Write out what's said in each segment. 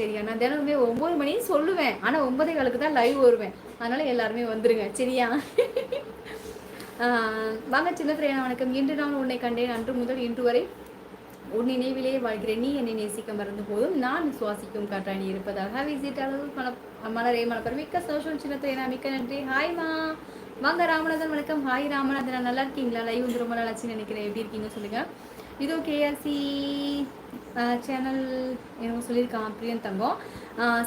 சரியா நான் தினமுமே ஒம்பது மணின்னு சொல்லுவேன். ஆனால் ஒன்பதே காலுக்கு தான் லைவ் வருவேன். அதனால எல்லாருமே வந்துருங்க. சரியா? வாங்க சின்ன ஃப்ரெண்ட் வணக்கம். இன்று நான் உன்னை கண்டேன். அன்று முதல் இன்று வரை உன் நினைவிலே வாழ்கிறேன். நீ என்னை நேசிக்க மறந்து போதும் நான் சுவாசிக்கும் காற்றாணி இருப்பதாக. விசிட் அளவு மல மலரே மலப்பர் மிக்க சோஷம் சின்னத்தை மிக்க நன்றி. ஹாய்மா வாங்க ராமநாதன் வணக்கம். ஹாய் ராமநாதன். நல்லா இருக்கீங்களா? லைவ் வந்து ரொம்ப நல்லாச்சுன்னு நினைக்கிறேன். எப்படி இருக்கீங்க சொல்லுங்க. இதோ கேஆர்சி சேனல் எனக்கு சொல்லியிருக்கான் பிரியன் தங்கம்.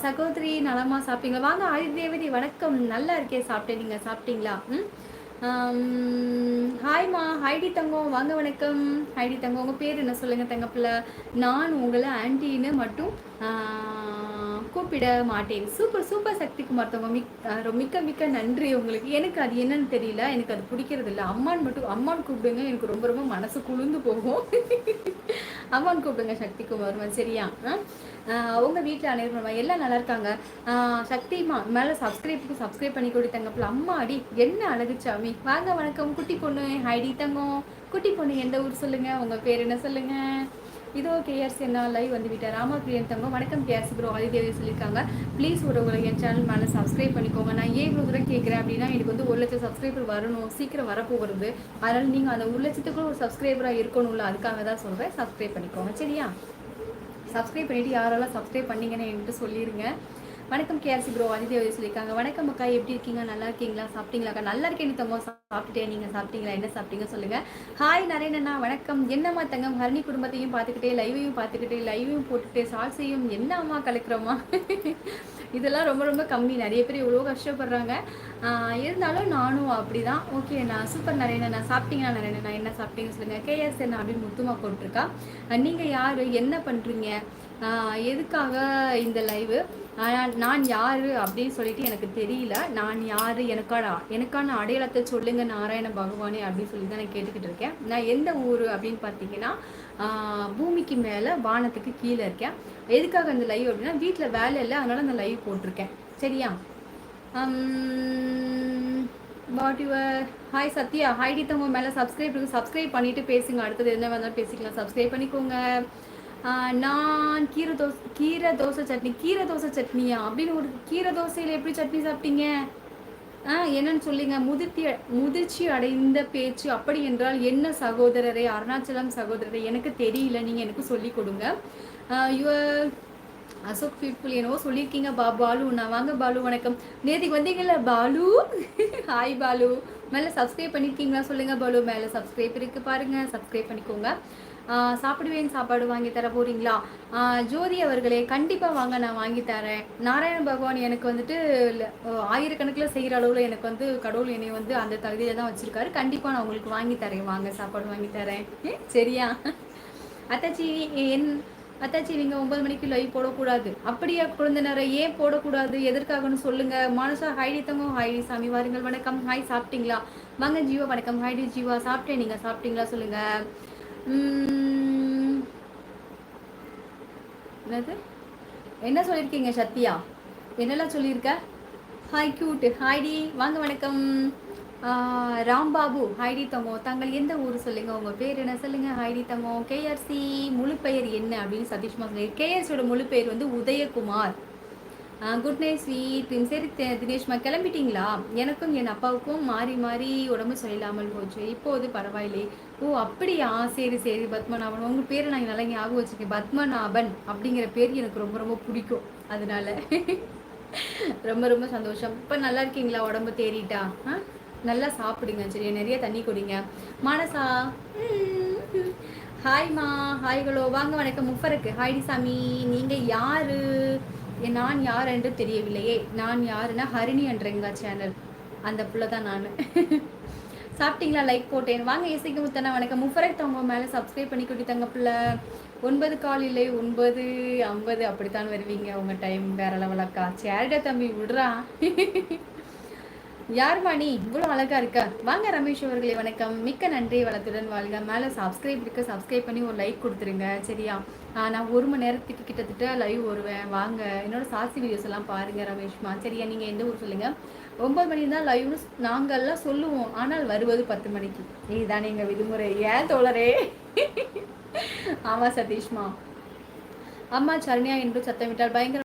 சகோதரி நலமா சாப்பிட்டீங்களா? வாங்க ஆதிதேவதி வணக்கம். நல்லா இருக்கே சாப்பிட்டேன். நீங்கள் சாப்பிட்டீங்களா? ம்? ஹாய்மா ஹைடி தங்கம். வாங்க வணக்கம். ஹைடி தங்கம். உங்கள் பேர் என்ன சொல்லுங்கள் தங்கப்பில் நான் உங்களை ஆன்டின்னு மட்டும் கூப்பிட மாட்டேன். சூப்பர் சூப்பர் சக்திக்கு மற்றவங்க மிக் மிக்க மிக்க நன்றி உங்களுக்கு. எனக்கு அது என்னன்னு தெரியல. எனக்கு அது பிடிக்கிறது இல்லை. அம்மான் மட்டும் அம்மான் கூப்பிடுங்க. எனக்கு ரொம்ப ரொம்ப மனசு குளிர்ந்து போகும். அம்மான் கூப்பிடுங்க சக்தி குமார் சரியா? உங்கள் வீட்டில் அனைவரும் எல்லாம் நல்லா இருக்காங்க? சக்திமா மேலே சப்ஸ்கிரைப்புக்கு சப்ஸ்கிரைப் பண்ணி கொடுத்தாங்க அம்மா அடி என்ன அழகு சாமி. வாங்க வணக்கம். குட்டி பொண்ணு ஹைடி தங்கம். குட்டி பொண்ணு எந்த ஊர் சொல்லுங்கள் உங்கள் பேர் என்ன சொல்லுங்கள் இதோ கேஆர்சி என்ன லைவ் வந்து விட்டார் ராமா பிரியன் தங்க வணக்கம் கேஆர்சி ப்ரோ ஆதிதேவி சொல்லியிருக்காங்க. ப்ளீஸ் ஒரு உங்களை என் சேனல் மேலே சப்ஸ்கிரைப் பண்ணிக்கோங்க. நான் ஏன் இவ்வளோ தூரம் கேட்குறேன் அப்படின்னா எனக்கு வந்து ஒரு லட்சம் சப்ஸ்கிரைபர் வரணும். சீக்கிரம் வரப்போகிறது. அதனால் நீங்கள் அந்த ஒரு லட்சத்துக்குள்ள ஒரு சப்ஸ்கிரைபராக இருக்கணும்ல அதுக்காக தான் சொல்கிறேன் சப்ஸ்கிரைப் பண்ணிக்கோங்க. சரியா? சப்ஸ்கிரைப் பண்ணிவிட்டு யாரெல்லாம் சப்ஸ்கிரைப் பண்ணிங்கன்னு என்கிட்ட சொல்லிடுங்க வணக்கம் கேஆர்சி ப்ரோ அதிதேவி சொல்லியிருக்காங்க. வணக்கம் அக்கா எப்படி இருக்கீங்க? நல்லா இருக்கீங்களா? சாப்பிட்டீங்களாக்கா நல்லா இருக்கேன் தங்கம் சாப்பிட்டுட்டேன். நீங்கள் சாப்பிட்டீங்களா? என்ன சாப்பிட்டீங்க சொல்லுங்கள் ஹாய் நரேனண்ணா வணக்கம். என்னம்மா தங்கம்? ஹரணி குடும்பத்தையும் பார்த்துக்கிட்டே லைவையும் பார்த்துக்கிட்டே லைவையும் போட்டுக்கிட்டே சால்சையும் என்னம்மா கலக்கிறோமா இதெல்லாம் ரொம்ப ரொம்ப கம்மி. நிறைய பேர் இவ்வளோ கஷ்டப்படுறாங்க. இருந்தாலும் நானும் அப்படி தான் ஓகே நான் சூப்பர் நான் சாப்பிட்டீங்களா நரேனா என்ன சாப்பிட்டீங்கன்னு சொல்லுங்கள் கேஎஸ் என்ன அப்படின்னு முத்துமா போட்டிருக்கா. நீங்கள் யார்? என்ன பண்ணுறீங்க எதுக்காக இந்த லைவு நான் யார் அப்படின்னு சொல்லிட்டு எனக்கு தெரியல. நான் யார்? எனக்கான எனக்கான அடையாளத்தை சொல்லுங்க நாராயண பகவானே அப்படின்னு சொல்லி தான் நான் கேட்டுக்கிட்டு இருக்கேன். நான் எந்த ஊர் அப்படின்னு பார்த்தீங்கன்னா பூமிக்கு மேலே வானத்துக்கு கீழே இருக்கேன். எதுக்காக அந்த லைவ் அப்படின்னா வீட்டில் வேலை இல்லை அதனால அந்த லைவ் போட்டிருக்கேன். சரியா? What your hi Sathya. ஹைடி தங்க மேலே சப்ஸ்கிரைப் சப்ஸ்கிரைப் பண்ணிவிட்டு பேசுங்க. அடுத்தது என்ன வேணாலும் பேசிக்கலாம். சப்ஸ்கிரைப் பண்ணிக்கோங்க. நான் கீரை தோசை கீரை தோசை சட்னி கீரை தோசை சட்னியா? அப்படின்னு ஒரு கீரை தோசையில் எப்படி சட்னி சாப்பிட்டீங்க? ஆ என்னன்னு சொல்லிங்க. முதிர்த்தி முதிர்ச்சி அடைந்த பேச்சு அப்படி என்றால் என்ன சகோதரரே? அருணாச்சலம் சகோதரரே எனக்கு தெரியல. நீங்கள் எனக்கு சொல்லி கொடுங்க. யுவர் அசோக் பீப்புள் என்னவோ சொல்லியிருக்கீங்க. பா பாலு நான் வாங்க பாலு வணக்கம். நேற்றுக்கு வந்தீங்கல்ல பாலு? ஹாய் பாலு. மேலே சப்ஸ்கிரைப் பண்ணியிருக்கீங்களா சொல்லுங்கள் பாலு. மேலே சப்ஸ்கிரைப் இருக்குது பாருங்கள் சப்ஸ்கிரைப் பண்ணிக்கோங்க. சாப்பிடுவேன் சாப்பாடு வாங்கி தர போகிறீங்களா ஜோதி அவர்களே கண்டிப்பாக வாங்க நான் வாங்கி தரேன். நாராயண பகவான் எனக்கு வந்துட்டு ஆயிரக்கணக்கில் செய்கிற அளவில் எனக்கு வந்து கடவுள் என்னை வந்து அந்த தகுதியில் தான் வச்சுருக்காரு. கண்டிப்பாக நான் உங்களுக்கு வாங்கி தரேன். வாங்க சாப்பாடு வாங்கி தரேன். சரியா? அத்தாச்சி என் அத்தாச்சி நீங்கள் ஒன்பது மணிக்கு லைவ் போடக்கூடாது. அப்படியே குழந்தைனரை ஏன் போடக்கூடாது? எதற்காகன்னு சொல்லுங்கள் மனசா ஹைடி தங்கம் ஹைடி சாமி. வாருங்கள். வணக்கம். ஹாய் சாப்பிட்டீங்களா? வாங்க ஜீவா வணக்கம். ஹைடி ஜீவா. சாப்பிட்டேன். நீங்கள் சாப்பிட்டீங்களா சொல்லுங்கள் என்னது? என்ன சொல்லியிருக்கீங்க சத்யா? என்னெல்லாம் சொல்லியிருக்க? ஹாய் கியூட் ஹாய்டி வாங்க வணக்கம். ராம்பாபு. ஹைடி தங்கோ தங்கள் எந்த ஊர் சொல்லுங்க? உங்க பேர் என்ன சொல்லுங்க? ஹைடி தங்கோ கேஆர்சி முழு பெயர் என்ன அப்படின்னு சதீஷ்மா சொல்லி கேஆர்சியோட முழு பெயர் வந்து உதயகுமார். குட் நைட் ஸ்வீட் சரி தினேஷ்மா கிளம்பிட்டீங்களா? எனக்கும் என் அப்பாவுக்கும் மாறி மாறி உடம்பு சரியில்லாமல் போச்சு. இப்போது பரவாயில்லை. ஓ அப்படியா? சரி சரி பத்மநாபன். உங்கள் பேரை நான் நல்லா ஞாபகம் வச்சுருக்கேன். பத்மநாபன் அப்படிங்கிற பேர் எனக்கு ரொம்ப ரொம்ப பிடிக்கும். அதனால ரொம்ப ரொம்ப சந்தோஷம். இப்போ நல்லா இருக்கீங்களா? உடம்பு தேறிட்டா? ஆ? நல்லா சாப்பிடுங்க. சரியா நிறைய தண்ணி குடிங்க. மானசா. ஹாய்மா ஹாய் ஹலோ வாங்க வணக்கம். முஃபருக்கு ஹாய்டி சாமி. நீங்கள் யாரு? நான் யார் என்று தெரியவில்லையே. நான் யாருன்னா ஹரிணி என்றங்க சேனல் அந்த புள்ள தான் நான். சாப்பிட்டீங்களா? லைக் போட்டேன். வாங்க இசைக்கு முத்தனா வணக்கம். முஃபரக் தவங்க மேலே சப்ஸ்கிரைப் பண்ணி கொடுத்தாங்க பிள்ளை. ஒன்பது கால் இல்லை ஒன்பது ஐம்பது. அப்படித்தான் வருவீங்க. உங்கள் டைம் வேற லெவலாக்கா சேரிட தம்பி விடுறா. யார் நீ இவ்வளோ அழகா இருக்கா? வாங்க ரமேஷ் அவர்களே வணக்கம். மிக்க நன்றி வளத்துடன் வாழ்க. மேலே சப்ஸ்கிரைப் இருக்கு. சப்ஸ்கிரைப் பண்ணி ஒரு லைக் கொடுத்துருங்க. சரியா? நான் ஒரு மணி நேரத்துக்கு கிட்டத்தட்ட லைவ் வருவேன் வாங்க. என்னோட சாசி வீடியோஸ் எல்லாம் பாருங்க ரமேஷ்மா. சரியா? நீங்கள் எந்த ஊர் சொல்லுங்க? ஒன்பது மணி தான் லைவ்னு நாங்கள்லாம் சொல்லுவோம். ஆனால் வருவது பத்து மணிக்கு. இதுதானே எங்கள் விடுமுறை ஏன் தோழரே? ஆமாம் சதீஷ்மா. அம்மா சரண்யா என்று சத்தமிட்டால் பயங்கர